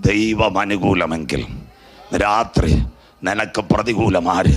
ദൈവം അനുകൂലമെങ്കിൽ രാത്രി നിനക്ക് പ്രതികൂലമാര്?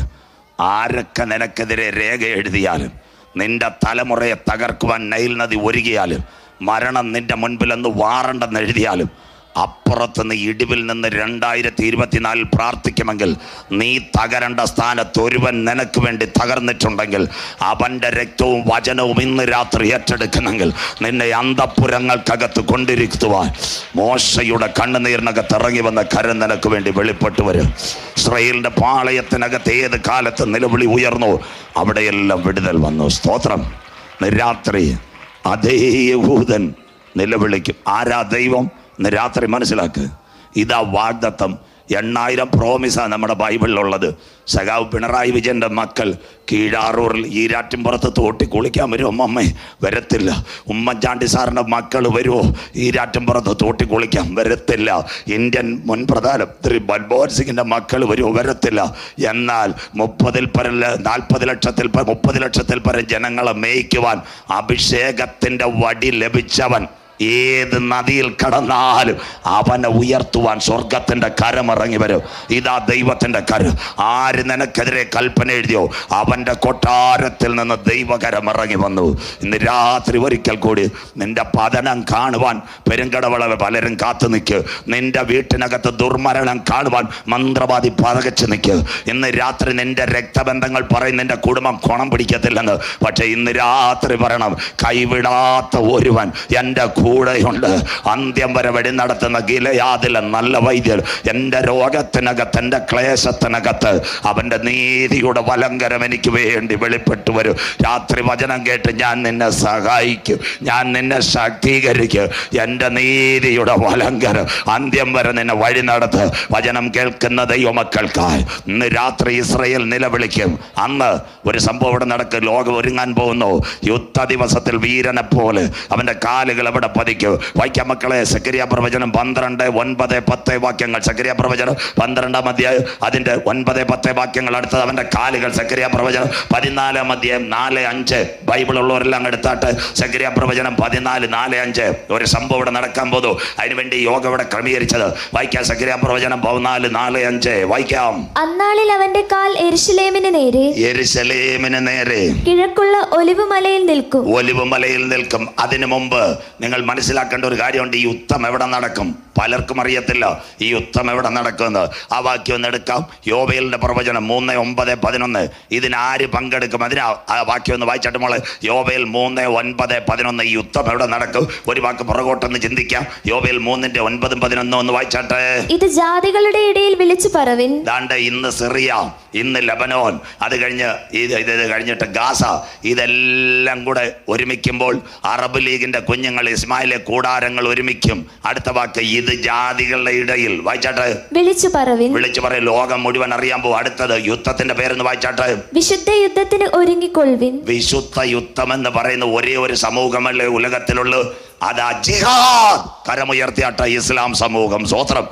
ആരൊക്കെ നിനക്കെതിരെ രേഖ എഴുതിയാലും? നിന്റെ തലമുറയെ തകർക്കുവാൻ നൈൽ നദി ഒരുകിയാലും? മരണം നിന്റെ മുൻപിലെന്ന് വാറണ്ടെന്ന് എഴുതിയാലും? അപ്പുറത്ത് നീ ഇടിവിൽ നിന്ന് രണ്ടായിരത്തി ഇരുപത്തിനാലിൽ പ്രാർത്ഥിക്കുമെങ്കിൽ നീ തകരേണ്ട സ്ഥാനത്ത് ഒരുവൻ നിനക്ക് വേണ്ടി തകർന്നിട്ടുണ്ടെങ്കിൽ അവന്റെ രക്തവും വചനവും ഇന്ന് രാത്രി ഏറ്റെടുക്കുന്നെങ്കിൽ നിന്നെ അന്തപ്പുരങ്ങൾക്കകത്ത് കൊണ്ടിരിക്കുവാൻ മോശയുടെ കണ്ണുനീരിനകത്ത് ഇറങ്ങി വന്ന കരം നിനക്ക് വേണ്ടി വെളിപ്പെട്ടു വരും. ഇസ്രയേലിന്റെ പാളയത്തിനകത്ത് ഏത് കാലത്ത് നിലവിളി ഉയർന്നു അവിടെയെല്ലാം വിടുതൽ വന്നു. സ്തോത്രം. നിരാത്രി രാത്രി അതേ യഹൂദൻ നിലവിളിക്കും. ആരാ ദൈവം? ഇന്ന് രാത്രി മനസ്സിലാക്ക്. ഇതാ വാഗ്ദത്തം. എണ്ണായിരം പ്രോമിസാ നമ്മുടെ ബൈബിളിലുള്ളത്. സഖാവ് പിണറായി വിജയന്റെ മക്കൾ കീഴാറൂറിൽ ഈരാറ്റിൻപുറത്ത് തോട്ടി കുളിക്കാൻ വരുമോ അമ്മേ വരത്തില്ല. ഉമ്മൻചാണ്ടി സാറിന്റെ മക്കൾ വരുമോ ഈരാറ്റിൻപുറത്ത് തോട്ടി കുളിക്കാൻ വരത്തില്ല. ഇന്ത്യൻ മുൻ പ്രധാനമന്ത്രി മൻമോഹൻ സിംഗിന്റെ മക്കൾ വരുമോ വരത്തില്ല. എന്നാൽ മുപ്പതിൽ പരം നാൽപ്പത് ലക്ഷത്തിൽ മുപ്പത് ലക്ഷത്തിൽ പരം ജനങ്ങളെ മേയ്ക്കുവാൻ അഭിഷേകത്തിന്റെ വടി ലഭിച്ചവൻ ഏത് നദിയിൽ കടന്നാലും അവനെ ഉയർത്തുവാൻ സ്വർഗത്തിന്റെ കരമിറങ്ങി വരും. ഇതാ ദൈവത്തിന്റെ കരം. ആര് നിനക്കെതിരെ കൽപ്പന എഴുതിയോ? അവന്റെ കൊട്ടാരത്തിൽ നിന്ന് ദൈവകരം ഇറങ്ങി വന്നു. ഇന്ന് രാത്രി ഒരിക്കൽ കൂടി നിന്റെ പതനം കാണുവാൻ പെരുങ്കടവള പലരും കാത്തു നിൽക്കുക നിന്റെ വീട്ടിനകത്ത് ദുർമരണം കാണുവാൻ മന്ത്രവാദി പതകച്ച് നിൽക്കുക ഇന്ന് രാത്രി നിന്റെ രക്തബന്ധങ്ങൾ പറയും നിന്റെ കുടുംബം കുണം പിടിക്കത്തില്ലെന്ന്. പക്ഷേ ഇന്ന് രാത്രി പറയണം കൈവിടാത്ത ഒരുവൻ എന്റെ കൂടെയുണ്ട്. അന്ത്യം വരെ വഴി നടത്തുന്ന ഗിലയാതിലെ നല്ല വൈദ്യർ എന്റെ രോഗത്തിനകത്ത് എന്റെ ക്ലേശത്തിനകത്ത് അവന്റെ നീതിയുടെ വലങ്കരം എനിക്ക് വേണ്ടി വെളിപ്പെട്ടു വരും. രാത്രി വചനം കേട്ട് ഞാൻ നിന്നെ സഹായിക്കും. ഞാൻ നിന്നെ ശാക്തീകരിക്കും. എന്റെ നീതിയുടെ വലങ്കരം അന്ത്യം വരെ നിന്നെ വഴി നടത്ത്. വചനം കേൾക്കുന്ന ദൈവമക്കൾക്കായി ഇന്ന് രാത്രി ഇസ്രയേൽ നിലവിളിക്കും. അന്ന് ഒരു സംഭവം ഇവിടെ നടക്കും. ലോകം ഒരുങ്ങാൻ പോകുന്നു. യുദ്ധ ദിവസത്തിൽ വീരനെ പോലെ അവന്റെ കാലുകൾ എവിടെ പതിക്കും. വായിക്കാം മക്കളെ. സക്രിയ പ്രവചനം പന്ത്രണ്ട് ഒൻപത് പത്ത് വാക്യങ്ങൾ. സക്രിയ പ്രവചനം പന്ത്രണ്ടാം അധ്യായം. അതിന്റെ ഒൻപത് പത്ത് വാക്യങ്ങൾ അടുത്തത് അവന്റെ കാലുകൾ. സക്രിയ പ്രവചനം പതിനാലാം അധ്യായം. നാല് അഞ്ച്. ബൈബിൾ ഉള്ളവരെല്ലാം എടുത്താട്ട് സക്രിയ പ്രവചനം പതിനാല് നാല് അഞ്ച്. ഒരു സംഭവം ഇവിടെ നടക്കാൻ പോകുന്നു അതിനുവേണ്ടി യോഗ ഇവിടെ ക്രമീകരിച്ചത്. വായിക്കാം സക്രിയ പ്രവചനം പതിനാല് നാല് അഞ്ച്. വായിക്കാം. അന്നാളിൽ അവന്റെ കാൽ എരിശലേമിന് നേരെ. എരിശലേമിന് നേരെ. കിഴക്കുള്ള ഒലിവ് മലയിൽ നിൽക്കും. ഒലിവ് മലയിൽ നിൽക്കും. അതിനു മുമ്പ് നിങ്ങൾ മനസ്സിലാക്കേണ്ട ഒരു കാര്യമുണ്ട് ഈ യുദ്ധം എവിടെ നടക്കും? പലർക്കും അറിയത്തില്ല ഈ യുദ്ധം എവിടെ നടക്കുമെന്ന് ആ വാക്യം ഒന്ന് എടുക്കാം. യോബേലിന്റെ പ്രവചനം മൂന്ന് ഒമ്പത് പതിനൊന്ന്. ഇതിനാര് പങ്കെടുക്കും? അതിന് ആ വാക്യം ഒന്ന് വായിച്ചിട്ട് മോളെ. യോബേൽ മൂന്ന് ഒൻപത് പതിനൊന്ന് ഈ യുദ്ധം എവിടെ നടക്കും? ഒരു വാക്ക് പുറകോട്ടൊന്ന് ചിന്തിക്കാം. യോബേൽ മൂന്നിന്റെ ഒൻപതും പതിനൊന്നും ഒന്ന് വായിച്ചാട്ടെ. ഇത് ജാതികളുടെ ഇടയിൽ വിളിച്ചു പറവിൻ. ദാണ്ട് ഇന്ന് സിറിയ ഇന്ന് ലബനോൻ. അത് കഴിഞ്ഞ് ഇത് ഇത് കഴിഞ്ഞിട്ട് ഗാസ. ഇതെല്ലാം കൂടെ ഒരുമിക്കുമ്പോൾ അറബ് ലീഗിന്റെ കുഞ്ഞുങ്ങൾ ഇസ്മായിലെ കൂടാരങ്ങൾ ഒരുമിക്കും. അടുത്ത വാക്ക് ഇത് ജാതികളുടെ ഇടയിൽ. വായിച്ചാട്ടെ? വിളിച്ചു പറവിൻ. വിളിച്ചു പറയും ലോകം മുഴുവൻ അറിയാൻ പോകും അടുത്തത് യുദ്ധത്തിന്റെ പേരെന്ന് വായിച്ചാട്ടെ? വിശുദ്ധ യുദ്ധത്തിന് ഒരുങ്ങിക്കൊള്ളുവിൻ. വിശുദ്ധ യുദ്ധം എന്ന് പറയുന്ന ഒരേ ഒരു സമൂഹമല്ലേ ഉലകത്തിലുള്ളൂ? അതാ ജിഹാദ്. കരമുയർത്തിയാട്ട ഇസ്ലാം സമൂഹം. സ്വോത്രം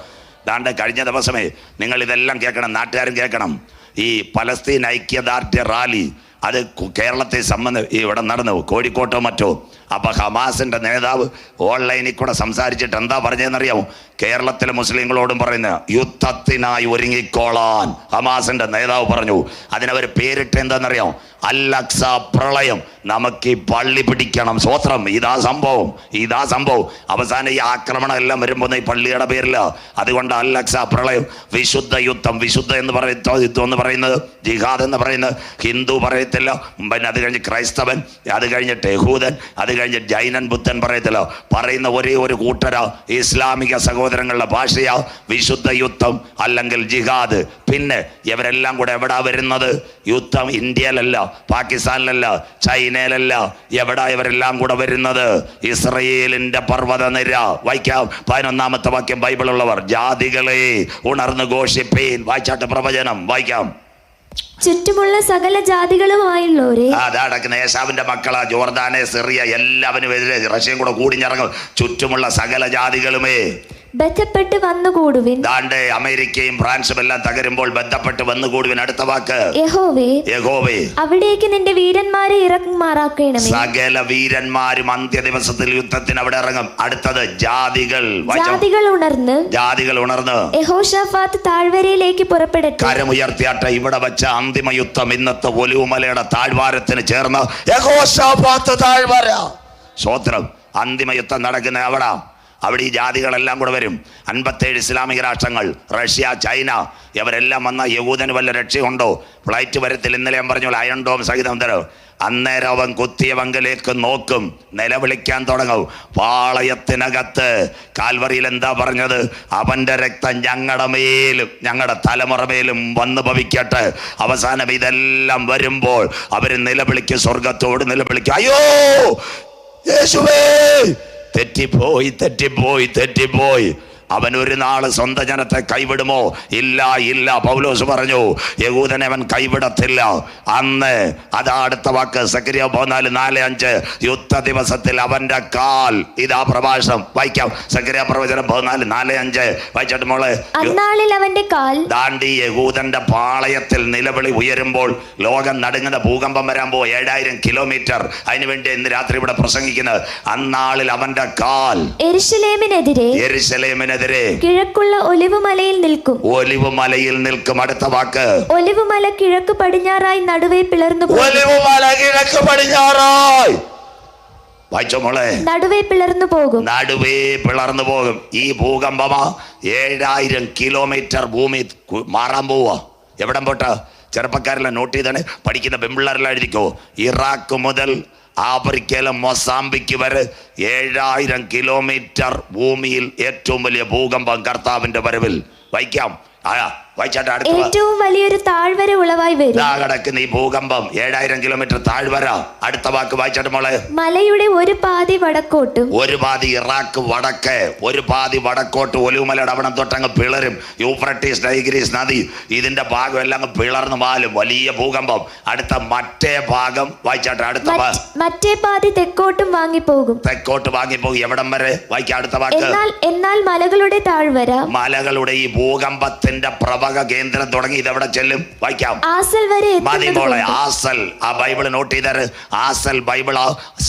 ദാണ്ട് കഴിഞ്ഞ ദിവസമേ നിങ്ങൾ ഇതെല്ലാം കേൾക്കണം നാട്ടുകാരും കേൾക്കണം. ഈ പലസ്തീൻ ഐക്യദാർഢ്യ റാലി അത് കേരളത്തെ സംബന്ധ ഇവിടെ നടന്നു. കോഴിക്കോട്ടോ മറ്റോ? അപ്പൊ ഹമാസിന്റെ നേതാവ് ഓൺലൈനിൽ കൂടെ സംസാരിച്ചിട്ട് എന്താ പറഞ്ഞതെന്നറിയാമോ? കേരളത്തിലെ മുസ്ലിങ്ങളോടും പറയുന്ന യുദ്ധത്തിനായി ഒരുങ്ങിക്കോളാൻ ഹമാസിന്റെ നേതാവ് പറഞ്ഞു. അതിനവർ പേരിട്ട് എന്താണെന്നറിയാമോ? അല്ലക്സ പ്രളയം. നമുക്ക് ഈ പള്ളി പിടിക്കണം. സ്വത്രം. ഇതാ സംഭവം. ഇതാ സംഭവം. അവസാനം ഈ ആക്രമണം എല്ലാം വരുമ്പോൾ ഈ പള്ളിയുടെ പേരില്ല അതുകൊണ്ട് അല്ലക്സ പ്രളയം. വിശുദ്ധ യുദ്ധം. വിശുദ്ധ എന്ന് പറയുന്ന യുദ്ധം എന്ന് പറയുന്നത് ജിഹാദ് എന്ന് പറയുന്നത് ഹിന്ദു പറയത്തില്ല. പിന്നെ അത് കഴിഞ്ഞ് ക്രൈസ്തവൻ. അത് കഴിഞ്ഞ് യഹൂദൻ. അത് കഴിഞ്ഞ് ജൈനൻ ബുദ്ധൻ പറയത്തില്ല പറയുന്ന ഒരേ ഒരു കൂട്ടരോ ഇസ്ലാമിക സഹോദരങ്ങളുടെ ഭാഷയാ വിശുദ്ധ യുദ്ധം അല്ലെങ്കിൽ ജിഹാദ്. പിന്നെ ഇവരെല്ലാം കൂടെ എവിടാ വരുന്നത്? യുദ്ധം ഇന്ത്യയിലല്ല പാകിസ്ഥാനിലല്ല ചൈനയിലല്ല. എവിടാ ഇവരെല്ലാം കൂടെ വരുന്നത്? ഇസ്രയേലിന്റെ പർവത നിര വായിക്കാം പതിനൊന്നാമത്തെ വാക്യം ബൈബിളുള്ളവർ. ജാതികളെ ഉണർന്ന് ഘോഷിപ്പീൻ. വായിച്ചാട്ട് പ്രവചനം വായിക്കാം. ചുറ്റുമുള്ള സകല ജാതികളുമായുള്ളവരെ അതടക്കുന്ന യേശാവിന്റെ മക്കളാ ജോർദാനെ സിറിയ എല്ലാവരും എതിരെ റഷ്യയും കൂടെ കൂടിഞ്ഞിറങ്ങും. ചുറ്റുമുള്ള സകല ജാതികളുമേ. ബന്ധപ്പെട്ട് വന്നുകൂടുവിൻ. ദാണ്ടേ അമേരിക്കയും ഫ്രാൻസും എല്ലാം തകരുമ്പോൾ ബന്ധപ്പെട്ട് വന്നുകൂടുവിൻ. അടുത്ത വാക്ക്. യഹോവേ യഹോവേ. അവിടേക്ക് നിന്റെ വീരന്മാരെ ഇറക്കുമാറാക്കണമേ സകല വീരന്മാരും അന്ത്യ ദിവസത്തിൽ യുദ്ധത്തിന് അവിടെ ഇറങ്ങും. അടുത്തത് ജാതികൾ. ജാതികൾ ഉണർന്ന് ജാതികൾ ഉണർന്ന്. യഹോഷഫാത്ത് താഴ്വരയിലേക്ക് പുറപ്പെടട്ടെ. കരമുയർത്തിയാട്ടെ ഇവിടെ വെച്ച അന്തിമ യുദ്ധം ഇന്നത്തെ ഒലിവുമലയുടെ താഴ്വാരത്തിന് ചേർന്ന് യഹോഷഫാത്ത് താഴ്വര. സ്വോത്രം അന്തിമ യുദ്ധം നടക്കുന്ന അവിടെ അവിടെ ഈ ജാതികളെല്ലാം കൂടെ വരും. അൻപത്തേഴ് ഇസ്ലാമിക രാഷ്ട്രങ്ങൾ റഷ്യ ചൈന ഇവരെല്ലാം വന്ന യഹൂദന് വല്ല രക്ഷയുണ്ടോ? ഫ്ലൈറ്റ് വരത്തിൽ ഇന്നലെ ഞാൻ പറഞ്ഞു അയൺ ഡോം സഹിതം തരോ അന്നേരം അവൻ കുത്തിയവങ്കിലേക്ക് നോക്കും. നിലവിളിക്കാൻ തുടങ്ങും. പാളയത്തിനകത്ത്. കാൽവറിയിൽ എന്താ പറഞ്ഞത്? അവന്റെ രക്തം ഞങ്ങളുടെ മേലും ഞങ്ങളുടെ തലമുറ മേലും വന്ന് ഭവിക്കട്ടെ. അവസാനം ഇതെല്ലാം വരുമ്പോൾ അവർ നിലവിളിക്കും സ്വർഗത്തോട് നിലവിളിക്കും. അയ്യോ! യേശുവേ! തെറ്റിപ്പോയി തെറ്റിപ്പോയി തെറ്റിപ്പോയി. അവൻ ഒരു നാൾ സ്വന്തം ജനത്തെ കൈവിടുമോ? ഇല്ല ഇല്ല. പൗലോസ് പറഞ്ഞു യഹൂദനെ അവൻ കൈവിടത്തില്ല. അന്ന് അതാ അടുത്ത വാക്ക് സക്രിയ പോന്നാൽ നാല് അഞ്ച്. യുദ്ധ ദിവസത്തിൽ അവന്റെ കാൽ ഇതാ പ്രഭാഷണം. വായിക്കാം. സക്രിയ പ്രവചനം പതിനാല് നാല് അഞ്ച്. വായിച്ചിട്ട് മോളെ. അന്നാളിൽ അവന്റെ കാൽ ദാണ്ടി യഹൂദന്റെ പാളയത്തിൽ നിലവിളി ഉയരുമ്പോൾ ലോകം നടുങ്ങുന്ന ഭൂകമ്പം വരാൻ പോ ഏഴായിരം കിലോമീറ്റർ. അതിനുവേണ്ടി ഇന്ന് രാത്രി ഇവിടെ പ്രസംഗിക്കുന്നത്. അന്നാളിൽ അവന്റെ കാൽ എരുഷലേമിനെതിരെ യെരുശലേമിനെതിരെ കിഴക്കുള്ള ഒലിവ് മലയിൽ നിൽക്കും. ഒലിവ് മലയിൽ നിൽക്കും. അടുത്ത വാക്ക്. ഒലിവ് മല കിഴക്ക് പടിഞ്ഞാറായി നടുവേ പിളർന്നു ഒലിവ് മല കിഴക്ക് പടിഞ്ഞാറായി. വായിച്ചോ മോളെ. നടുവേ പിളർന്നു പോകും. നടുവേ പിളർന്നു പോകും. ഈ ഭൂകമ്പമാ ഏഴായിരം കിലോമീറ്റർ ഭൂമി മാറാൻ പോവാ. എവിടം പോട്ട? ചെറുപ്പക്കാരെല്ലാം നോട്ട് ചെയ്താണ് പഠിക്കുന്ന പെമ്പിള്ളേരെല്ലാം എഴുതിക്കോ. ഇറാഖ് മുതൽ ആഫ്രിക്കയിലെ മൊസാമ്പിക്ക് വരെ ഏഴായിരം കിലോമീറ്റർ ഭൂമിയിൽ ഏറ്റവും വലിയ ഭൂകമ്പം കർത്താവിന്റെ വരവിൽ വയ്ക്കാം ആ വായിച്ചാട്ടെ അടുത്ത വാ. ഏറ്റവും വലിയൊരു താഴ്വര ഉളവായി വരും. കിടക്കുന്ന ഈ ഭൂകമ്പം. ഏഴായിരം കിലോമീറ്റർ താഴ്വര. അടുത്ത വാക്ക് വായിച്ചാട്ട് മോളെ. മലയുടെ ഒരു പാതി വടക്കോട്ടും. ഒരു പാതി ഇറാഖ് വടക്ക് ഒരു പാതി വടക്കോട്ട് ഒലിവുമലയുടെ അവിടെ തൊട്ടങ്ങ് പിളരും. യൂഫ്രട്ടീസ് ടൈഗ്രീസ് നദി ഇതിന്റെ ഭാഗം എല്ലാം പിളർന്ന് മാലും. വലിയ ഭൂകമ്പം. അടുത്ത മറ്റേ ഭാഗം വായിച്ചാട്ട് അടുത്ത മറ്റേ പാതി തെക്കോട്ടും വാങ്ങിപ്പോകും. തെക്കോട്ട് വാങ്ങിപ്പോയി എവിടം വരെ? വായിക്കാം അടുത്ത വാക്ക്. എന്നാൽ എന്നാൽ മലകളുടെ താഴ്വര. മലകളുടെ ഈ ഭൂകമ്പത്തിന്റെ പ്രഭക കേന്ദ്രം തുടങ്ങി ഇതെവിടെ ചെല്ലും. വായിക്കാം. ആസൽ വരെ മതി മോളെ ആസൽ. ആ ബൈബിൾ നോട്ട് ചെയ്തത് ആസൽ ബൈബിൾ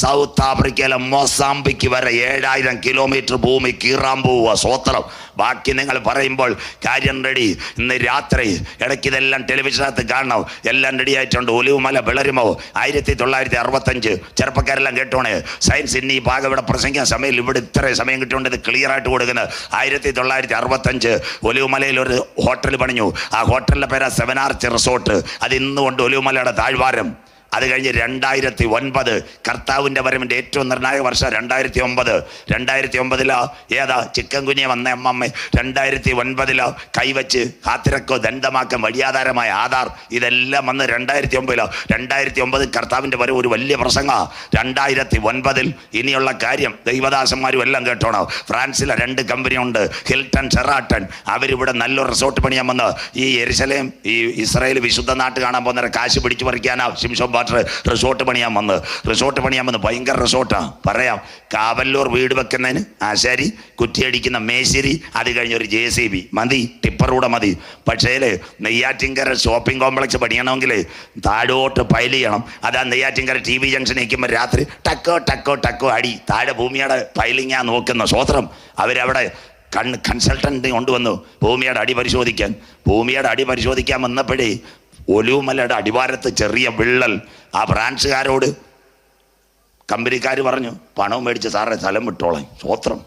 സൗത്ത് ആഫ്രിക്കയിലെ മൊസാംബിക്ക് വരെ ഏഴായിരം കിലോമീറ്റർ ഭൂമി കീറാൻ പോവുക സ്വോത്രം. ബാക്കി നിങ്ങൾ പറയുമ്പോൾ കാര്യം റെഡി ഇന്ന് രാത്രി ഇടയ്ക്ക് ഇതെല്ലാം ടെലിവിഷനകത്ത് കാണണം. എല്ലാം റെഡി ആയിട്ടുണ്ട്. ഒലിവുമല വിളരുമോ ആയിരത്തി തൊള്ളായിരത്തി അറുപത്തഞ്ച് ചെറുപ്പക്കാരെല്ലാം കേട്ടോണേ. സയൻസ് ഇന്ന് ഈ ഭാഗം ഇവിടെ പ്രസംഗിക്കാൻ സമയം ഇവിടെ ഇത്രയും സമയം കിട്ടുകൊണ്ട് ഇത് ക്ലിയർ ആയിട്ട് കൊടുക്കുന്നത്. ആയിരത്തി തൊള്ളായിരത്തി അറുപത്തഞ്ച് ഒലിവുമലയിൽ ഒരു ഹോട്ടൽ പണിഞ്ഞു ആ ഹോട്ടലിന്റെ പേരാ സെവനാർച്ച് റിസോർട്ട്. അത് ഇന്നുകൊണ്ട് ഒലിവുമലയുടെ താഴ്വാരം. അത് കഴിഞ്ഞ് രണ്ടായിരത്തി ഒൻപത് കർത്താവിന്റെ വരവിന്റെ ഏറ്റവും നിർണായക വർഷം രണ്ടായിരത്തി ഒമ്പത് രണ്ടായിരത്തി ഒമ്പതിലോ ഏതാ ചിക്കൻ കുഞ്ഞെ വന്ന അമ്മമ്മ? രണ്ടായിരത്തി ഒൻപതിലോ കൈവച്ച് കാത്തിരക്കോ ദണ്ഡമാക്കം വഴിയാധാരമായ ആധാർ ഇതെല്ലാം വന്ന് രണ്ടായിരത്തി ഒമ്പതിലോ രണ്ടായിരത്തി ഒമ്പത് കർത്താവിന്റെ വരവ് ഒരു വലിയ പ്രസംഗ. രണ്ടായിരത്തി ഒൻപതിൽ ഇനിയുള്ള കാര്യം ദൈവദാസന്മാരും എല്ലാം കേട്ടോണോ. ഫ്രാൻസിലെ രണ്ട് കമ്പനി ഉണ്ട് ഹിൽട്ടൺ ഷെറാട്ടൺ അവരിവിടെ നല്ലൊരു റിസോർട്ട് പണിയാൻ വന്ന് ഈ എരിശലേം ഈ ഇസ്രായേൽ വിശുദ്ധ നാട്ട് കാണാൻ പോകുന്ന കാശ് പിടിച്ചു പറിക്കാനാ ഷിംഷോം വാട്ടർ റിസോർട്ട് പണിയാൻ വന്ന് റിസോർട്ട് പണിയാൻ വന്ന് ഭയങ്കര റിസോർട്ടാണ് പറയാം കാവല്ലൂർ വീട് വെക്കുന്നതിന് ആശാരി കുറ്റിയടിക്കുന്ന മേശിരി അത് കഴിഞ്ഞ ഒരു ജെ സി ബി. മതി ടിപ്പറൂടെ മതി. പക്ഷേ നെയ്യാറ്റിങ്കര ഷോപ്പിംഗ് കോംപ്ലക്സ് പണിയണമെങ്കിൽ താഴോട്ട് പൈൽ ചെയ്യണം. അതാ നെയ്യാറ്റിങ്കര ടി വി ജംഗ്ഷൻ നിൽക്കുമ്പോൾ രാത്രി ടക്കോ ടക്കോ ടക്കോ അടി. താഴെ ഭൂമിയുടെ പൈലിങ്ങാ നോക്കുന്ന സ്വത്രം. അവരവിടെ കൺ കൺസൾട്ടന്റ് കൊണ്ടുവന്നു. ഭൂമിയുടെ അടി പരിശോധിക്കാൻ. ഭൂമിയുടെ അടി പരിശോധിക്കാൻ വന്നപ്പോഴേ ഒലുമലയുടെ അടിവാരത്ത് ചെറിയ വിള്ളൽ. ആ ഫ്രാൻസുകാരോട് കമ്പനിക്കാർ പറഞ്ഞു പണവും മേടിച്ച് സാറേ സ്ഥലം വിട്ടോളാം സ്വത്രം.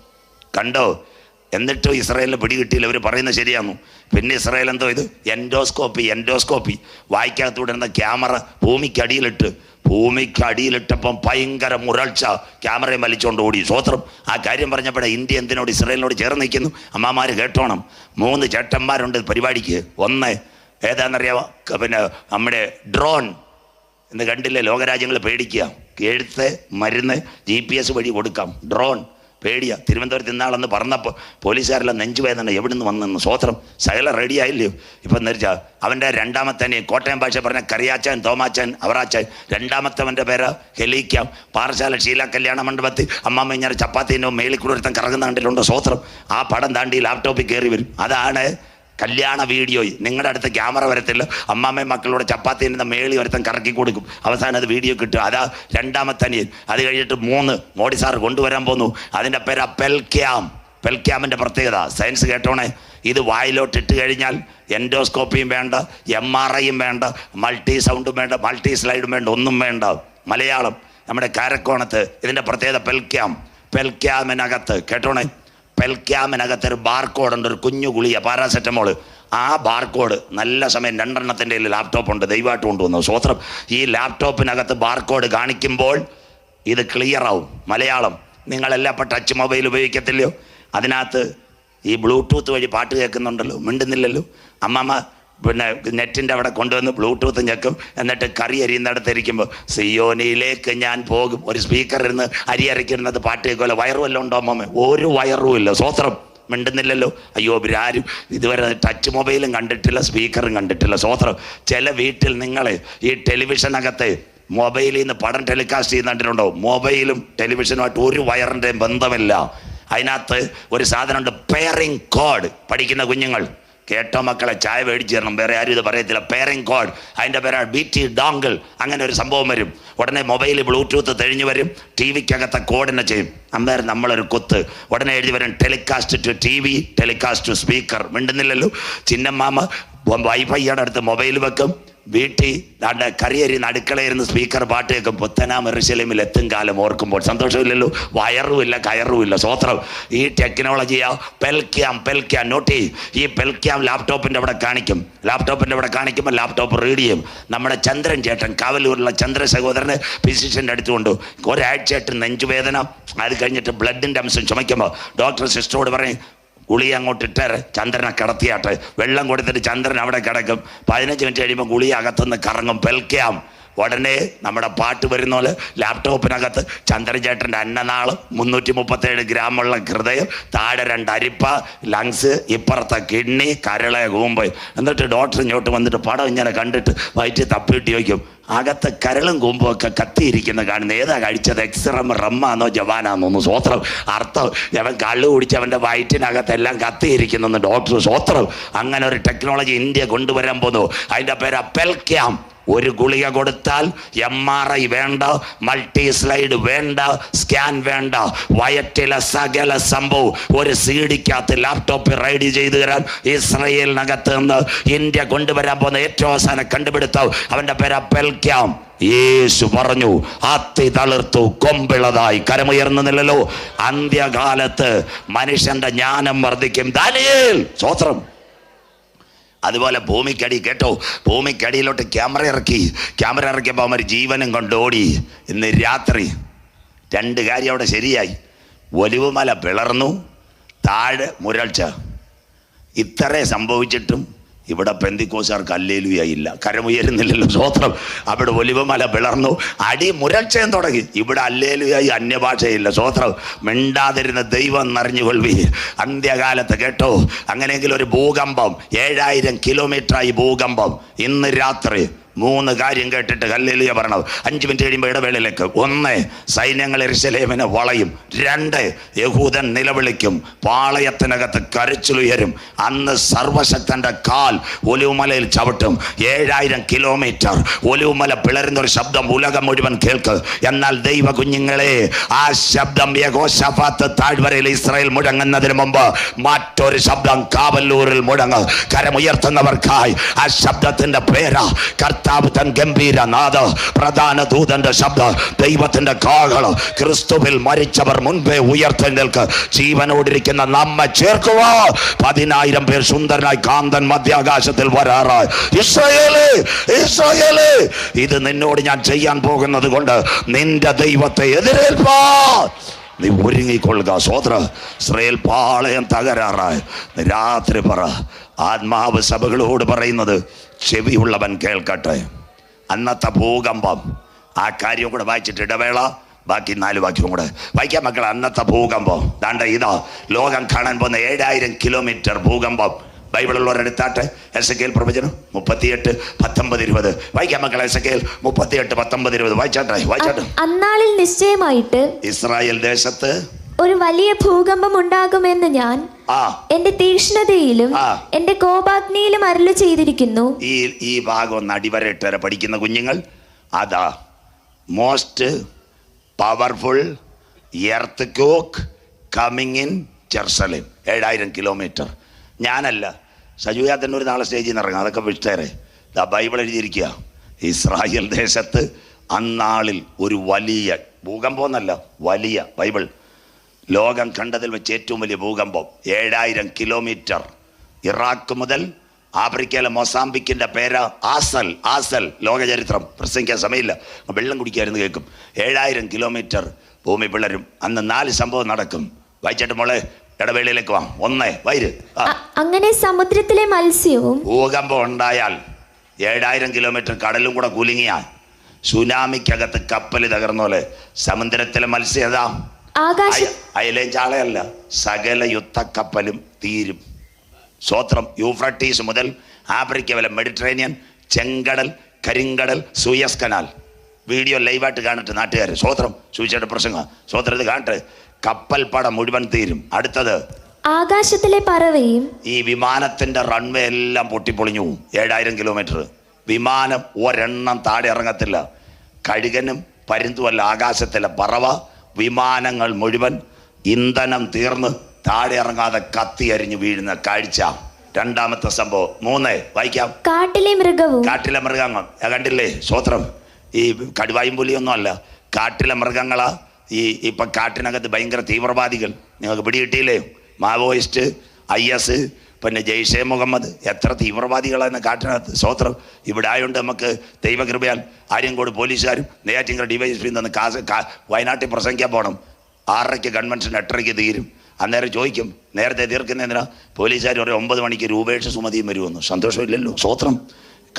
കണ്ടോ? എന്നിട്ടും ഇസ്രായേലിന് പിടികിട്ടിയില്ല. ഇവർ പറയുന്നത് ശരിയാന്നു. പിന്നെ ഇസ്രായേൽ എന്തോ ഇത്? Endoscopy endoscopy. വായിക്കകത്തൂടെ എന്ന ക്യാമറ ഭൂമിക്കടിയിലിട്ട്. ഭൂമിക്കടിയിലിട്ടപ്പം ഭയങ്കര മുരൾച്ച. ക്യാമറയും വലിച്ചുകൊണ്ട് ഓടി. സ്വത്രം. ആ കാര്യം പറഞ്ഞപ്പോഴേ ഇന്ത്യ എന്തിനോട് ഇസ്രായേലിനോട് ചേർന്ന് നിൽക്കുന്നു? അമ്മമാർ കേട്ടോണം. മൂന്ന് ചേട്ടന്മാരുണ്ട് പരിപാടിക്ക്. ഒന്ന് ഏതാണെന്നറിയാമോ പിന്നെ നമ്മുടെ ഡ്രോൺ എന്ന് കണ്ടില്ലേ? ലോകരാജ്യങ്ങൾ പേടിക്കുക. എഴുത്ത് മരുന്ന് ജി പി എസ് വഴി കൊടുക്കാം. ഡ്രോൺ പേടിയാ. തിരുവനന്തപുരത്ത് ഇന്നാളെന്ന് പറഞ്ഞപ്പോൾ പോലീസുകാരെല്ലാം നെഞ്ചുവേദന എവിടെ നിന്ന് വന്നെന്ന് സ്വോത്രം സകല റെഡി ആയില്ലയോ ഇപ്പം നെരിച്ച അവന്റെ രണ്ടാമത്തെ അനിയൻ കോട്ടയം ഭാഷ പറഞ്ഞ കറിയാച്ചൻ തോമാച്ചൻ അവറാച്ചൻ രണ്ടാമത്തവന്റെ പേര് ഹെലിക്കാം. പാറശാല ശീല കല്യാണ മണ്ഡപത്തിൽ അമ്മാമ്മ ഇങ്ങനെ ചപ്പാത്തിന്റെ മേളിൽ കൂടെ ഒരുത്തൻ കറങ്ങുന്ന കണ്ടിട്ടുണ്ടോ സ്വോത്രം? ആ പടം താണ്ടി ലാപ്ടോപ്പിൽ കയറി വരും. അതാണ് കല്യാണ വീഡിയോയിൽ നിങ്ങളുടെ അടുത്ത് ക്യാമറ വരത്തില്ല. അമ്മാമ്മയും മക്കളോട് ചപ്പാത്തി ചപ്പാത്തിന്റെ മേളി ഒരുത്തൻ കറക്കി കൊടുക്കും. അവസാനം അത് വീഡിയോ കിട്ടും. അതാ രണ്ടാമത്തെ അനിയൻ. അത് കഴിഞ്ഞിട്ട് മൂന്ന് മോഡി സാർ കൊണ്ടുവരാൻ പോന്നു. അതിന്റെ പേരാ പെൽക്യാം. പെൽക്യാമിന്റെ പ്രത്യേകത. സയൻസ് കേട്ടോണേ? ഇത് വായിലോട്ട് ഇട്ട് കഴിഞ്ഞാൽ എൻഡോസ്കോപ്പിയും വേണ്ട എം ആർ ഐയും വേണ്ട മൾട്ടി സൗണ്ടും വേണ്ട മൾട്ടി സ്ലൈഡും വേണ്ട ഒന്നും വേണ്ട. മലയാളം നമ്മുടെ കാരക്കോണത്ത് ഇതിന്റെ പ്രത്യേകത പെൽക്യാം. പെൽക്യാമിനകത്ത്. കേട്ടോണേ? പെൽക്യാമിനകത്ത് ഒരു ബാർകോഡ് ഉണ്ട് ഒരു കുഞ്ഞു ഗുളിയ പാരാസെറ്റമോൾ. ആ ബാർകോഡ് നല്ല സമയം രണ്ടെണ്ണത്തിന്റെ ലാപ്ടോപ്പ് ഉണ്ട് ദൈവമായിട്ട് കൊണ്ടുവന്നു. സ്വോത്രം ഈ ലാപ്ടോപ്പിനകത്ത് ബാർകോഡ് കാണിക്കുമ്പോൾ ഇത് ക്ലിയർ ആവും മലയാളം നിങ്ങളെല്ലാം ഇപ്പം ടച്ച് മൊബൈൽ ഉപയോഗിക്കത്തില്ലയോ? അതിനകത്ത് ഈ ബ്ലൂടൂത്ത് വഴി പാട്ട് കേൾക്കുന്നുണ്ടല്ലോ? മിണ്ടുന്നില്ലല്ലോ? അമ്മമ്മ പിന്നെ നെറ്റിന്റെ അവിടെ കൊണ്ടുവന്ന് ബ്ലൂടൂത്ത് ഞെക്കും. എന്നിട്ട് കറി അരിയുന്നിടത്ത് ഇരിക്കുമ്പോൾ സിയോനിയിലേക്ക് ഞാൻ പോകും. ഒരു സ്പീക്കർ ഇരുന്ന് അരി അരയ്ക്കുന്നത് പാട്ട് കേൾക്കുമല്ലോ. വയറും എല്ലാം ഉണ്ടോ അമ്മമ്മ? ഒരു വയറും ഇല്ല സ്വോത്രം. മിണ്ടുന്നില്ലല്ലോ. അയ്യോ ഇവരാരും ഇതുവരെ ടച്ച് മൊബൈലും കണ്ടിട്ടില്ല സ്പീക്കറും കണ്ടിട്ടില്ല. സ്വോത്രം. ചില വീട്ടിൽ നിങ്ങൾ ഈ ടെലിവിഷനകത്ത് മൊബൈലിൽ നിന്ന് പടം ടെലികാസ്റ്റ് ചെയ്യുന്നുണ്ടോ മൊബൈലും ടെലിവിഷനുമായിട്ട് ഒരു വയറിന്റെയും ബന്ധമില്ല. അതിനകത്ത് ഒരു സാധനമുണ്ട്. പെയറിംഗ് കോഡ് പഠിക്കുന്ന കുഞ്ഞുങ്ങൾ. കേട്ടോ മക്കളെ ചായ മേടിച്ചു തരണം. വേറെ ആരും ഇത് പറയത്തില്ല. പേരിങ് കോഡ് അതിന്റെ പേരാണ് ബി ടി ഡോങ്കിൾ അങ്ങനെ ഒരു സംഭവം വരും. ഉടനെ മൊബൈൽ ബ്ലൂടൂത്ത് തെളിഞ്ഞു വരും. ടി വിക്കകത്തെ കോഡിനെ ചെയ്യും. അന്നേരം നമ്മളൊരു കുത്ത്. ഉടനെ എഴുതി വരും telecast to T V telecast to speaker മിണ്ടുന്നില്ലല്ലോ. ചിന്നമ്മാമ വൈഫൈയുടെ അടുത്ത് മൊബൈൽ വെക്കും. വീട്ടിൽ ദാണ്ട കറിയരി നടുക്കളയിരുന്ന് സ്പീക്കർ പാട്ട് കേൾക്കും പുത്തനാം എത്തും കാലം ഓർക്കുമ്പോൾ. സന്തോഷമില്ലല്ലോ? വയറുമില്ല കയറുമില്ല. സ്വത്രം. ഈ ടെക്നോളജിയാ പെൽക്യാം പെൽക്യാം നോട്ട് ചെയ്യും. ഈ പെൽക്യാം ലാപ്ടോപ്പിന്റെ അവിടെ കാണിക്കും. ലാപ്ടോപ്പിന്റെ അവിടെ കാണിക്കുമ്പോൾ ലാപ്ടോപ്പ് റീഡ് ചെയ്യും. നമ്മുടെ ചന്ദ്രൻ ചേട്ടൻ കാവലൂരിലുള്ള ചന്ദ്ര സഹോദരന് ഫിസിഷ്യന്റെ അടുത്തുകൊണ്ട് ഒരാഴ്ചയായിട്ട് നെഞ്ചുവേദന. അത് കഴിഞ്ഞിട്ട് ബ്ലഡിന്റെ അംശം ചുമയ്ക്കുമ്പോൾ ഡോക്ടർ സിസ്റ്ററോട് പറയും ഗുളി അങ്ങോട്ട് ഇട്ടേരെ ചന്ദ്രനെ കിടത്തിയാട്ടെ. വെള്ളം കൊടുത്തിട്ട് ചന്ദ്രൻ അവിടെ കിടക്കും. പതിനഞ്ച് മിനിറ്റ് കഴിയുമ്പോൾ ഗുളി അകത്തുനിന്ന് കറങ്ങും. പെൽക്കാം ഉടനെ നമ്മുടെ പാട്ട് വരുന്ന പോലെ ലാപ്ടോപ്പിനകത്ത് ചന്ദ്രചേട്ടന്റെ അന്നനാൾ മുന്നൂറ്റി മുപ്പത്തേഴ് ഗ്രാമുള്ള ഹൃദയം താഴെ രണ്ട് അരിപ്പ ലങ്സ് ഇപ്പുറത്തെ കിഡ്നി കരളെ കൂമ്പ്. എന്നിട്ട് ഡോക്ടർ ഇങ്ങോട്ട് വന്നിട്ട് പടം ഇങ്ങനെ കണ്ടിട്ട് വയറ്റിൽ തപ്പിയിട്ട് ചോദിക്കും അകത്ത് കരളും കൂമ്പും ഒക്കെ കത്തിയിരിക്കുന്ന കാണുന്നത് ഏതാ കഴിച്ചത്? എക്സ്റം റമ്മാന്നോ ജവാനാന്നോ ഒന്ന് സ്വോത്രം അർത്ഥം അവൻ കള്ളു കുടിച്ച് അവന്റെ വയറ്റിനകത്തെല്ലാം കത്തിയിരിക്കുന്നെന്ന് ഡോക്ടർ സ്വോത്രം അങ്ങനെ ഒരു ടെക്നോളജി ഇന്ത്യ കൊണ്ടുവരാൻ പോകുന്നു അതിന്റെ പേര് പെൽക്യാം ഒരു ഗുളിക കൊടുത്താൽ എം ആർ ഐ വേണ്ട മൾട്ടി സ്ലൈഡ് വേണ്ട സ്കാൻ വേണ്ട. വയറ്റിലെ സകല സംഭവം ഒരു സി ഡിക്കകത്ത് ലാപ്ടോപ്പ് റൈഡ് ചെയ്തു തരാൻ ഇസ്രയേലിനകത്ത് നിന്ന് ഇന്ത്യ കൊണ്ടുവരാൻ പോകുന്ന ഏറ്റവും അവസാനം കണ്ടുപിടുത്തം. അവന്റെ പേര് പെൽക്യാം യേശു പറഞ്ഞു അത്തി തളിർത്തു കൊമ്പിളതായി കരമുയർന്നുന്നില്ലല്ലോ അന്ത്യകാലത്ത് മനുഷ്യന്റെ ജ്ഞാനം വർദ്ധിക്കും. ദാനിയേൽ സ്വോത്രം അതുപോലെ ഭൂമിക്കടി കേട്ടോ. ഭൂമിക്കടിയിലോട്ട് ക്യാമറ ഇറക്കി. ക്യാമറ ഇറക്കിയപ്പോൾ അവർ ജീവനും കൊണ്ട് ഓടി. ഇന്ന് രാത്രി രണ്ട് കാര്യം അവിടെ ശരിയായി. ഒലിവുമല പിളർന്നു. താഴെ മുരൾച്ച. ഇത്രേ സംഭവിച്ചിട്ടും ഇവിടെ പെന്തിക്കോസാർക്ക് അല്ലേലുയായില്ല കരമുയരുന്നില്ലല്ലോ സ്വോത്രം അവിടെ ഒലിവമല പിളർന്നു. അടി മുരക്ഷയം തുടങ്ങി. ഇവിടെ അല്ലേലുയായി അന്യഭാഷയില്ല സ്വോത്രം മിണ്ടാതിരുന്ന ദൈവം നിറഞ്ഞുകൊള്ളി അന്ത്യകാലത്ത് കേട്ടോ. അങ്ങനെയെങ്കിൽ ഒരു ഭൂകമ്പം ഏഴായിരം കിലോമീറ്ററായി ഭൂകമ്പം. ഇന്ന് രാത്രി മൂന്ന് കാര്യം കേട്ടിട്ട് കല്ലേലിയ പറഞ്ഞത് അഞ്ച് മിനിറ്റ് കഴിയുമ്പോൾ ഇടവേളയിലേക്ക്. ഒന്ന് സൈന്യങ്ങൾ എരിശലേമിനെ വളയും. രണ്ട് യഹൂദൻ നിലവിളിക്കും. പാളയത്തിനകത്ത് കരച്ചിലുയരും. അന്ന് സർവശക്തന്റെ കാൽ ഒലിവുമലയിൽ ചവിട്ടും. ഏഴായിരം കിലോമീറ്റർ ഒലിവുമല പിളരുന്ന ഒരു ശബ്ദം ഉലകം മുഴുവൻ കേൾക്ക്. എന്നാൽ ദൈവ കുഞ്ഞുങ്ങളെ ആ ശബ്ദം യഹോശഫാത്ത് താഴ്വരയിൽ ഇസ്രായേൽ മുഴങ്ങുന്നതിന് മുമ്പ് മറ്റൊരു ശബ്ദം കാവല്ലൂരിൽ മുഴങ്ങ്. കരമുയർത്തുന്നവർക്കായി ആ ശബ്ദത്തിന്റെ പേരാ കർത്താവ് തൻ ഗംഭീര നാഥ പ്രധാന ദൂതന്റെ ശബ്ദം ദൈവത്തിന്റെ കാകൾ ക്രിസ്തുവിൽ മരിച്ചവർ മുൻപേ ഉയർത്തെഴുന്നേൽക്ക് ജീവനോടിരിക്കുന്ന നമ്മെ ചേർക്കുക പതിനായിരം പേർ സുന്ദരനായി കാന്തൻ മധ്യാകാശത്തിൽ വരാറായി. ഇസ്രായേലേ ഇസ്രായേലേ ഇത് നിന്നോട് ഞാൻ ചെയ്യാൻ പോകുന്നത് കൊണ്ട് നിന്റെ ദൈവത്തെ എതിരേൽപ്പാ നീ ഒരുങ്ങിക്കൊള്ളുക സ്വോത്ര ഇസ്രയേൽ പാളയം തകരാറായി. രാത്രി പറ. ആത്മാവ് സഭകളോട് പറയുന്നത് ചെവിയുള്ളവൻ കേൾക്കട്ടെ. അന്നത്തെ ഭൂകമ്പം. ആ കാര്യം കൂടെ വായിച്ചിട്ട് ഇടവേള. ബാക്കി നാല് വാക്യവും കൂടെ. വായിക്കാം മക്കൾ അന്നത്തെ ഭൂകമ്പം. ദാണ്ട ഇതാ. ലോകം കാണാൻ പോകുന്ന ഏഴായിരം കിലോമീറ്റർ ഭൂകമ്പം. ബൈബിളുള്ളവരെടുത്താട്ട് എസ് എ കെൽ പ്രവചനം മുപ്പത്തിയെട്ട് പത്തൊമ്പത് ഇരുപത്. വായിക്കാം മക്കളെ എസ് എ കെൽ മുപ്പത്തിയെട്ട് പത്തൊമ്പത് ഇരുപത്. വായിച്ചാട്ടെ വായിച്ചാട്ടെ. അന്നാളിൽ നിശ്ചയമായിട്ട് ഇസ്രായേൽ ദേശത്ത് ഒരു വലിയ ഭൂകമ്പം ഉണ്ടാകുമെന്ന് ഞാൻ എന്റെ തീക്ഷ്ണതയിലും. എന്റെ കോപാഗ്നിയിലും അരുളി ചെയ്തിരിക്കുന്നു. ഈ ഈ ഭാഗം ഒന്ന് അടിവരയിട്ട് വരെ പഠിക്കുന്ന കുഞ്ഞുങ്ങൾ അതാ most powerful earthquake coming in Jerusalem ഏഴായിരം കിലോമീറ്റർ ഞാനല്ല സജുയാത്തന്റെ ഒരു നാളെ സ്റ്റേജിൽ നിന്ന് ഇറങ്ങാം. അതൊക്കെ വിട്ടേരെ ദാ ബൈബിൾ എഴുതിയിരിക്കുക. ഇസ്രായേൽ ദേശത്ത് അന്നാളിൽ ഒരു വലിയ ഭൂകമ്പം എന്നല്ല വലിയ ബൈബിൾ. ലോകം കണ്ടതിൽ വെച്ച് ഏറ്റവും വലിയ ഭൂകമ്പം. ഏഴായിരം കിലോമീറ്റർ. ഇറാഖ് മുതൽ ആഫ്രിക്കയിലെ മൊസാമ്പിക്കിന്റെ പേര് ആസൽ ആസൽ ലോകചരിത്രം. പ്രസംഗിക്കാൻ സമയമില്ല. വെള്ളം കുടിക്കായിരുന്നു കേൾക്കും. ഏഴായിരം കിലോമീറ്റർ ഭൂമി പിളരും. അന്ന് നാല് സംഭവം നടക്കും. വായിച്ചിട്ട് മോളെ. ഇടവേളയിലേക്ക് വാ. ഒന്ന് വൈര്. അങ്ങനെ സമുദ്രത്തിലെ മത്സ്യവും ഭൂകമ്പം ഉണ്ടായാൽ ഏഴായിരം കിലോമീറ്റർ കടലും കൂടെ കുലുങ്ങിയാൽ സുനാമിക്കകത്ത് കപ്പൽ തകർന്ന പോലെ സമുദ്രത്തിലെ മത്സ്യത അയലേം ചാളയല്ല. സകല യുദ്ധക്കപ്പലും തീരും. സ്വോത്രം യൂഫ്രട്ടീസ് മുതൽ ആഫ്രിക്ക വരെ മെഡിറ്ററേനിയൻ ചെങ്കടൽ കരിങ്കടൽ സൂയസ് കനാൽ. വീഡിയോ ലൈവായിട്ട് കാണട്ടെ നാട്ടുകാർ സ്വോത്രം സൂചിച്ചിട്ട് പ്രസംഗം. സ്വോത്രം ഇത് കാണട്ടെ. കപ്പൽ പടം മുഴുവൻ തീരും. അടുത്തത്. ആകാശത്തിലെ പറവയും ഈ വിമാനത്തിന്റെ റൺവേ എല്ലാം പൊട്ടിപ്പൊളിഞ്ഞു. ഏഴായിരം കിലോമീറ്റർ വിമാനം ഒരെണ്ണം താഴെ ഇറങ്ങത്തില്ല. കഴുകനും പരുന്തുമല്ല ആകാശത്തിലെ പറവ. വിമാനങ്ങൾ മുഴുവൻ ഇന്ധനം തീർന്ന് താഴെ ഇറങ്ങാതെ കത്തി അരിഞ്ഞു വീഴുന്ന കാഴ്ച. രണ്ടാമത്തെ സംഭവം. മൂന്ന് വായിക്കാം. കാട്ടിലെ മൃഗവും കാട്ടിലെ മൃഗങ്ങൾ. കണ്ടില്ലേ? സ്വോത്രം ഈ കടുവായും പുലിയൊന്നും അല്ല. കാട്ടിലെ മൃഗങ്ങളാ ഈ ഇപ്പം കാട്ടിനകത്ത് ഭയങ്കര തീവ്രവാദികൾ. നിങ്ങൾക്ക് പിടികിട്ടിയില്ലേ? മാവോയിസ്റ്റ് ഐ എസ് പിന്നെ ജെയ്ഷെ മുഹമ്മദ്. എത്ര തീവ്രവാദികളാണ് കാട്ടിനകത്ത്. സ്വോത്രം ഇവിടെ ആയതുകൊണ്ട് നമുക്ക് ദൈവകൃപയാൽ ആര്യങ്കോട് പോലീസുകാരും നെയ്യാറ്റിങ്കര ഡിവൈഎസ്പി നിന്ന് കാസ് വയനാട്ടിൽ പ്രസംഗിക്കാൻ പോകണം ആറരയ്ക്ക് കൺവെൻഷൻ എട്ടരയ്ക്ക് തീരും. അന്നേരം ചോദിക്കും നേരത്തെ തീർക്കുന്നതിനാ? പോലീസുകാർ ഒരു ഒമ്പത് മണിക്ക് രൂപേഷ് സുമതിയും വരുമെന്ന്. സന്തോഷമില്ലല്ലോ. സ്വോത്രം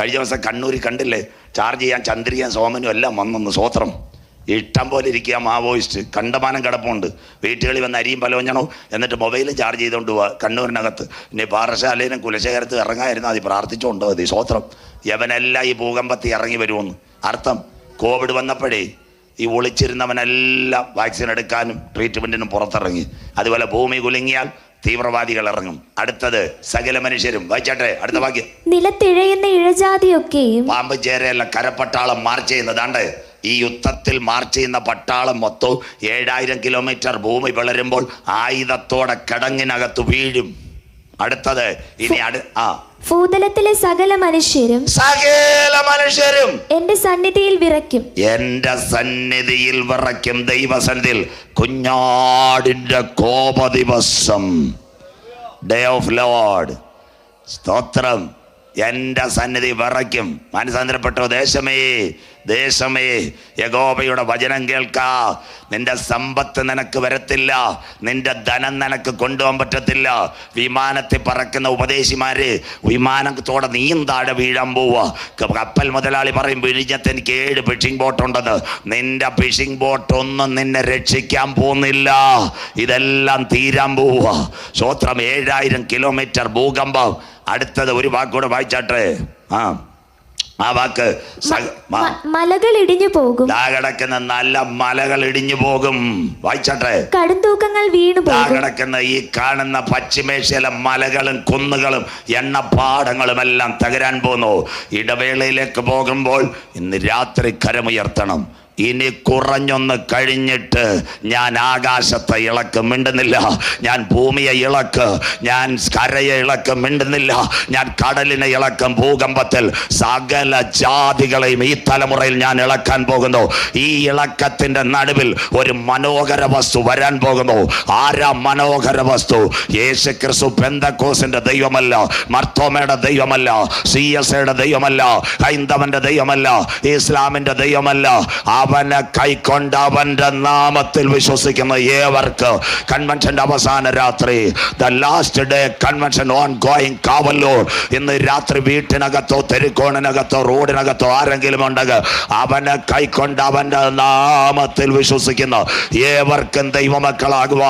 കഴിഞ്ഞ ദിവസം കണ്ണൂരിൽ കണ്ടില്ലേ? ചാർജ് ചെയ്യാൻ ചന്ദ്രിയാൻ സോമനും എല്ലാം വന്നെന്ന്. സ്വോത്രം ഇഷ്ടം പോലെ ഇരിക്കുക മാവോയിസ്റ്റ്. കണ്ടമാനം കിടപ്പുണ്ട്. വീട്ടുകളിൽ വന്ന് അരിയും പലവഞ്ഞണോ എന്നിട്ട് മൊബൈലും ചാർജ് ചെയ്തുകൊണ്ട് പോവുക കണ്ണൂരിനകത്ത്. പിന്നെ പാറശാലയിലും കുലശേഖരത്ത് ഇറങ്ങായിരുന്നു അത് പ്രാർത്ഥിച്ചുകൊണ്ട് മതി സ്വോത്രം. യവനെല്ലാം ഈ ഭൂകമ്പത്തിൽ ഇറങ്ങി വരുമെന്ന് അർത്ഥം കോവിഡ് വന്നപ്പോഴേ ഈ ഒളിച്ചിരുന്നവനെല്ലാം വാക്സിൻ എടുക്കാനും ട്രീറ്റ്മെന്റിനും പുറത്തിറങ്ങി. അതുപോലെ ഭൂമി കുലുങ്ങിയാൽ തീവ്രവാദികൾ ഇറങ്ങും. അടുത്തത് സകല മനുഷ്യരും. വായിച്ചാട്ടെ അടുത്ത വാക്യം. നിലത്തിഴയുന്ന ഇഴജാതിയൊക്കെയും പാമ്പ് ചേരയല്ല കരപ്പട്ടാളം മാർച്ച് ചെയ്യുന്നതാണ്ട് ഈ യുദ്ധത്തിൽ മാർച്ച് ചെയ്യുന്ന പട്ടാളം മൊത്തം ഏഴായിരം കിലോമീറ്റർ ഭൂമി വിളരുമ്പോൾ ആയുധത്തോടെ കിടങ്ങിനകത്ത് വീഴും. അടുത്തത് ഇനി അടു ആ. ഭൂതലത്തിലെ സകല മനുഷ്യരും സകല മനുഷ്യരും. എന്റെ സന്നിധിയിൽ വിറയ്ക്കും. എന്റെ സന്നിധിയിൽ വിറയ്ക്കും ദൈവസന്നിധിയിൽ. കുഞ്ഞാടിന്റെ കോപദിവസം. ഡേ ഓഫ് ലോഡ് സ്തോത്രം. എന്റെ സന്നിധി വിറയ്ക്കും. മനസ്സാന്തരപ്പെട്ടോ ദേശമേ ദേശമേ യഗോബയുടെ വചനം കേൾക്കാ. നിന്റെ സമ്പത്ത് നിനക്ക് വരത്തില്ല. നിന്റെ ധനം നിനക്ക് കൊണ്ടുപോകാൻ പറ്റത്തില്ല. വിമാനത്തിൽ പറക്കുന്ന ഉപദേശിമാര് വിമാനത്തോടെ നീയും താഴെ വീഴാൻ പോവുക. കപ്പൽ മുതലാളി പറയും വിഴിഞ്ഞത്ത് എനിക്ക് ഏഴ് ഫിഷിംഗ് ബോട്ടുണ്ടെന്ന് നിന്റെ ഫിഷിംഗ് ബോട്ട് ഒന്നും നിന്നെ രക്ഷിക്കാൻ പോകുന്നില്ല. ഇതെല്ലാം തീരാൻ പോവുക. സ്വോത്രം ഏഴായിരം കിലോമീറ്റർ ഭൂകമ്പം. അടുത്തത് ഒരു വാക്കൂടെ വായിച്ചാട്ടെ? ആ. ആ വാക്ക് മലകൾ ഇടിഞ്ഞു പോകും. ദാ കിടക്കുന്ന നല്ല മലകൾ ഇടിഞ്ഞു പോകും. വായിച്ചാട്ടെ? കടുംതൂക്കങ്ങൾ വീണു ദാ കിടക്കുന്ന ഈ കാണുന്ന പശ്ചിമേഷ്യയിലെ മലകളും കുന്നുകളും എണ്ണപ്പാടങ്ങളും എല്ലാം തകരാൻ പോന്നു ഇടവേളയിലേക്ക് പോകുമ്പോൾ ഇന്ന് രാത്രി കരമുയർത്തണം. ഇനി കുറഞ്ഞൊന്ന് കഴിഞ്ഞിട്ട് ഞാൻ ആകാശത്തെ ഇളക്ക് മിണ്ടുന്നില്ല. ഞാൻ ഭൂമിയെ ഇളക്ക് ഞാൻ കരയെ ഇളക്ക് മിണ്ടുന്നില്ല. ഞാൻ കടലിനെ ഇളക്കും ഭൂകമ്പത്തിൽ സകല ജാതികളെയും ഈ തലമുറയിൽ ഞാൻ ഇളക്കാൻ പോകുന്നു. ഈ ഇളക്കത്തിന്റെ നടുവിൽ ഒരു മനോഹര വസ്തു വരാൻ പോകുന്നു. ആരാ മനോഹര വസ്തു? യേശു ക്രിസ്തു പെന്തക്കോസിന്റെ ദൈവമല്ല മർത്തോമയുടെ ദൈവമല്ല സി എസ് ഐയുടെ ദൈവമല്ല ഹൈന്ദവന്റെ ദൈവമല്ല ഇസ്ലാമിന്റെ ദൈവമല്ല. ആ അവനെ കൈക്കൊണ്ട് അവന്റെ നാമത്തിൽ വിശ്വസിക്കുന്ന ഏവർക്ക് കൺവെൻഷന്റെ അവസാന രാത്രി the last day convention ongoing Kavallur. ഇന്ന് രാത്രി വീട്ടിനകത്തോ തെരുക്കോണിനകത്തോ റോഡിനകത്തോ ആരെങ്കിലും ഉണ്ടെങ്കിൽ അവനെ കൈക്കൊണ്ട് അവന്റെ നാമത്തിൽ വിശ്വസിക്കുന്ന ഏവർക്കും ദൈവമക്കളാകുക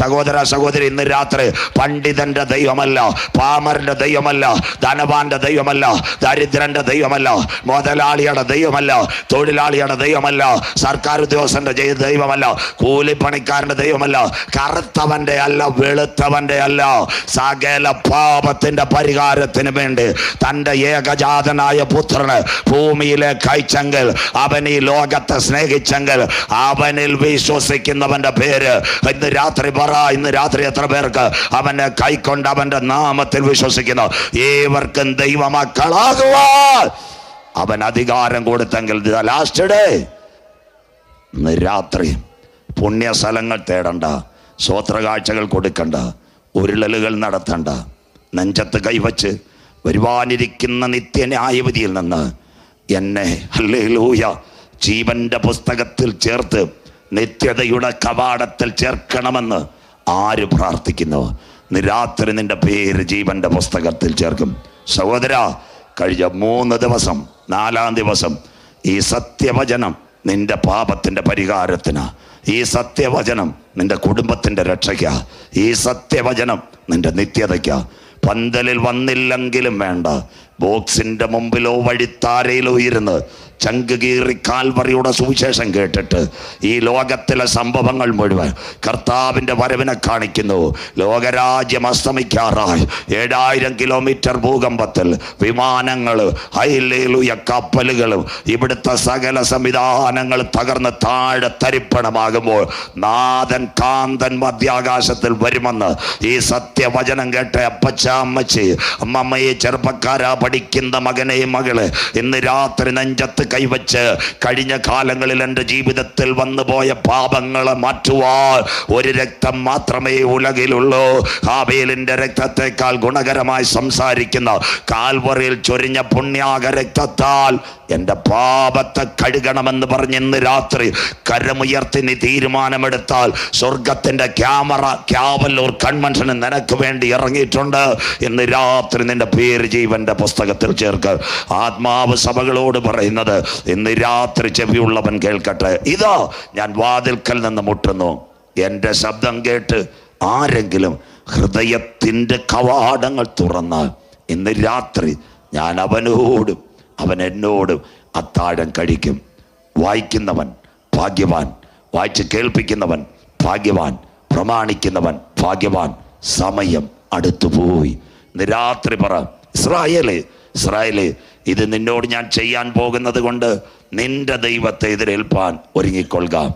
സഹോദര സഹോദരി ഇന്ന് രാത്രി പണ്ഡിതന്റെ ദൈവമല്ല പാമറിന്റെ ദൈവമല്ല ധനവാന്റെ ദൈവമല്ല ദരിദ്രന്റെ ദൈവമല്ല മുതലാളിയുടെ ദൈവമല്ല തൊഴിലാളിയുടെ ദൈവമല്ല സർക്കാർ ഉദ്യോഗസ്ഥന്റെ ദൈവമല്ല. കൂലിപ്പണിക്കാരന്റെ ദൈവമല്ല. കറുത്തവന്റെ അല്ല വെളുത്തവന്റെ അല്ല. സകല പാപത്തിന്റെ പരിഹാരത്തിന് വേണ്ടി തന്റെ ഏകജാതനായ പുത്രന് ഭൂമിയിലെ കഴിച്ചെങ്കിൽ അവൻ ഈ ലോകത്തെ സ്നേഹിച്ചെങ്കിൽ അവനിൽ വിശ്വസിക്കുന്നവന്റെ പേര് ഇന്ന് രാത്രി പറ. ഇന്ന് രാത്രി എത്ര പേർക്ക് അവനെ കൈക്കൊണ്ട് അവന്റെ നാമത്തിൽ വിശ്വസിക്കുന്നു. ഏവർക്കും ദൈവമക്കളാകുവാൻ. അവൻ അധികാരം കൊടുത്തെങ്കിൽ ലാസ്റ്റ് ഡേ ഇന്ന് രാത്രി പുണ്യസ്ഥലങ്ങൾ തേടണ്ട സ്വോത്രകാഴ്ചകൾ കൊടുക്കണ്ട ഉരുളലുകൾ നടത്തണ്ട. നെഞ്ചത്ത് കൈവച്ച് വരുവാനിരിക്കുന്ന നിത്യന്യായവതിയിൽ നിന്ന് എന്നെ ഹല്ലേലൂയ ജീവന്റെ പുസ്തകത്തിൽ ചേർത്ത് നിത്യതയുടെ കവാടത്തിൽ ചേർക്കണമെന്ന് ആര് പ്രാർത്ഥിക്കുന്നു? രാത്രി നിന്റെ പേര് ജീവന്റെ പുസ്തകത്തിൽ ചേർക്കും. സഹോദര കഴിഞ്ഞ മൂന്ന് ദിവസം നാലാം ദിവസം ഈ സത്യവചനം നിന്റെ പാപത്തിന്റെ പരിഹാരത്തിന്. ഈ സത്യവചനം നിന്റെ കുടുംബത്തിന്റെ രക്ഷയ്ക്ക. ഈ സത്യവചനം നിന്റെ നിത്യതയ്ക്ക. പന്തലിൽ വന്നില്ലെങ്കിലും വേണ്ട. ബോക്സിന്റെ മുമ്പിലോ വഴിത്താരയിലോ ഇരുന്ന് ചങ്ക് കീറി കാൽവറിയുടെ സുവിശേഷം കേട്ടിട്ട് ഈ ലോകത്തിലെ സംഭവങ്ങൾ മുഴുവൻ കർത്താവിന്റെ വരവിനെ കാണിക്കുന്നു. ലോകരാജ്യം അസ്തമിക്കാറായി. ഏഴായിരം കിലോമീറ്റർ ഭൂകമ്പത്തിൽ വിമാനങ്ങൾ ഹൈലേലുയ കപ്പലുകളും ഇവിടുത്തെ സകല സംവിധാനങ്ങൾ തകർന്ന് താഴെ തരിപ്പണമാകുമ്പോൾ നാഥൻ കാന്തൻ മധ്യാകാശത്തിൽ വരുമെന്ന് ഈ സത്യവചനം കേട്ട അപ്പച്ച അമ്മച്ചി അമ്മമ്മയെ ചെറുപ്പക്കാരാ പഠിക്കുന്ന മകനെ മകൾ ഇന്ന് രാത്രി നെഞ്ചത്ത് കൈവച്ച് കഴിഞ്ഞ കാലങ്ങളിൽ എന്റെ ജീവിതത്തിൽ വന്നു പോയ പാപങ്ങളെ മാറ്റുവാൻ ഒരു രക്തം മാത്രമേ ഉലകിലുള്ളൂ. ഹാബേലിന്റെ രക്തത്തെക്കാൾ ഗുണകരമായി സംസാരിക്കുന്ന കാൽവറിയിൽ ചൊരിഞ്ഞ പുണ്യാക രക്തത്താൽ എന്റെ പാപത്തെ കഴുകണമെന്ന് പറഞ്ഞ് ഇന്ന് രാത്രി കരമുയർത്തി നീ തീരുമാനമെടുത്താൽ സ്വർഗത്തിന്റെ ക്യാമറ ക്യാവല്ലൂർ കൺവെൻഷന് നിനക്ക് വേണ്ടി ഇറങ്ങിയിട്ടുണ്ട്. ഇന്ന് രാത്രി നിന്റെ പേര് ജീവന്റെ പുസ്തകത്തിൽ ചേർക്ക്. ആത്മാവ് സഭകളോട് പറയുന്നത് ഇന്ന് രാത്രി ചെവിയുള്ളവൻ കേൾക്കട്ടെ. ഇതാ ഞാൻ വാതിൽക്കൽ നിന്ന് മുട്ടുന്നു. എന്റെ ശബ്ദം കേട്ട് ആരെങ്കിലും ഹൃദയത്തിന്റെ കവാടങ്ങൾ തുറന്നാൽ ഇന്ന് രാത്രി ഞാൻ അവനോടും അവൻ എന്നോടും അത്താഴം കഴിക്കും. വായിക്കുന്നവൻ ഭാഗ്യവാൻ വായിച്ച് കേൾപ്പിക്കുന്നവൻ ഭാഗ്യവാൻ പ്രമാണിക്കുന്നവൻ ഭാഗ്യവാൻ. സമയം അടുത്തുപോയി. ഇന്ന് രാത്രി പറ ഇസ്രായേൽ ഇസ്രായേൽ ഇത് നിന്നോട് ഞാൻ ചെയ്യാൻ പോകുന്നത് കൊണ്ട് നിന്റെ ദൈവത്തെ എതിരേൽപ്പാൻ ഒരുങ്ങിക്കൊള്ളുക.